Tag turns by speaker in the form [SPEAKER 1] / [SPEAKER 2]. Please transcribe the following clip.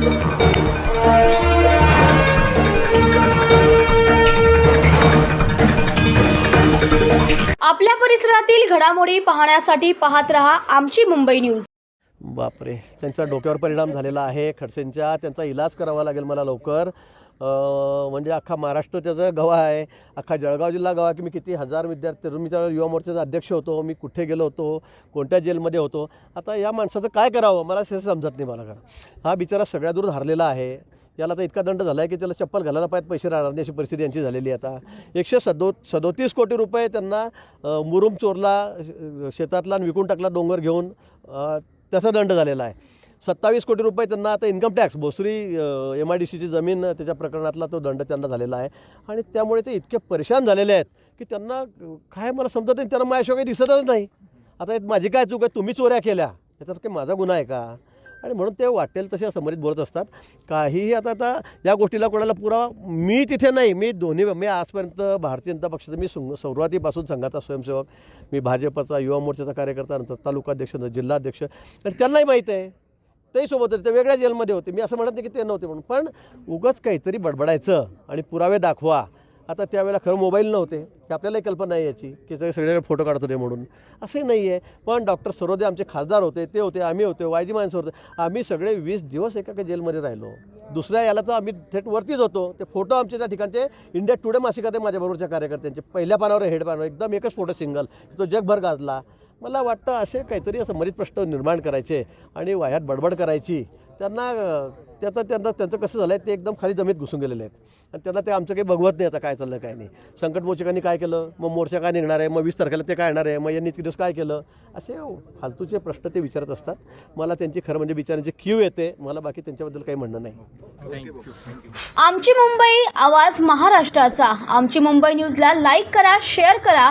[SPEAKER 1] आपल्या परिसरातील घडामोडी पाहण्यासाठी पाहत रहा आमची मुंबई न्यूज.
[SPEAKER 2] बापरे त्यांच्या डोक्यावर परिणाम झालेला आहे. खडसेंच्या त्यांचा इलाज करावा लागेल मला लवकर. म्हणजे अख्खा महाराष्ट्र त्याचा गवा आहे अख्खा जळगाव जिल्हा गवा की मी किती हजार विद्यार्थी मी त्या युवा मोर्चाचा अध्यक्ष होतो मी कुठे गेलो होतो कोणत्या जेलमध्ये होतो. आता या माणसाचं काय करावं? मला हे समजत नाही मला कारण हा बिचारा सगळ्या दूर हरलेला आहे. याला आता इतका दंड झाला आहे की त्याला चप्पल घालायला पाहिजे पैसे राहणार नाही अशी परिस्थिती यांची झालेली आहे आता. एकशे सदो सदोतीस कोटी रुपये त्यांना मुरुम चोरला शेतातला आणि विकून टाकला डोंगर घेऊन त्याचा दंड झालेला आहे. सत्तावीस कोटी रुपये त्यांना आता income tax Bhosari M I D सीची जमीन त्याच्या प्रकरणातला तो दंड त्यांना झालेला आहे. आणि त्यामुळे ते इतके परेशान झालेले आहेत की त्यांना काय मला समजत नाही त्यांना माझ्याशिवाय काही दिसतच नाही. आता माझी काय चूक आहे? तुम्ही चोऱ्या केल्या. याच्यात काही माझा गुन्हा आहे का? आणि म्हणून ते वाटेल तसे समोरित बोलत असतात. काहीही आता आता या गोष्टीला कोणाला पुरावा मी तिथे नाही. मी दोन्ही मी आजपर्यंत भारतीय जनता पक्षाचा मी सुरुवातीपासून संघाचा स्वयंसेवक मी भाजपचा युवा मोर्चाचा कार्यकर्ता नंतर तालुकाध्यक्ष नंतर जिल्हाध्यक्ष तर त्यांनाही माहीत आहे. तेही सोबत होते ते वेगळ्या जेलमध्ये होते. मी असं म्हणत नाही की ते नव्हते म्हणून. पण उगाच काहीतरी बडबडायचं आणि पुरावे दाखवा. आता त्यावेळेला खरं मोबाईल नव्हते. हे आपल्यालाही कल्पना नाही याची की ते सगळे फोटो काढत होते म्हणून. असंही नाही आहे. पण डॉक्टर सरोदे आमचे खासदार होते ते होते आम्ही होते वायजी माणसं होते. आम्ही सगळे वीस दिवस एका एका जेलमध्ये राहिलो. दुसऱ्या याला तर आम्ही थेट वरतीच होतो. ते फोटो आमचे त्या ठिकाणचे इंडिया टुडे मासिकात आहे माझ्याबरोबरच्या कार्यकर्त्यांचे. पहिल्या पानावर हेड पानावर एकदम एकच फोटो सिंगल. तो जगभर गाजला. मला वाटतं असे काहीतरी असं मरीत प्रश्न निर्माण करायचे आणि वाह्यात बडबड करायची. त्यांना त्याचं त्यांना त्यांचं कसं झालं आहे ते एकदम खाली जमीत घुसून गेलेले आहेत. आणि त्यांना ते आमचं काही बघवत नाही आता काय चाललं काय नाही. संकट मोचकांनी काय केलं? मग मोर्चा काय निघणार आहे? मग वीस तारखेला ते काय येणार आहे? मग यांनी दिवस काय केलं? असे फालतूचे प्रश्न ते विचारत असतात. मला त्यांची खरं म्हणजे बिचारांची क्यू येते. मला बाकी त्यांच्याबद्दल काही म्हणणं नाही.
[SPEAKER 1] आमची मुंबई आवाज महाराष्ट्राचा. आमची मुंबई न्यूजला लाईक करा शेअर करा.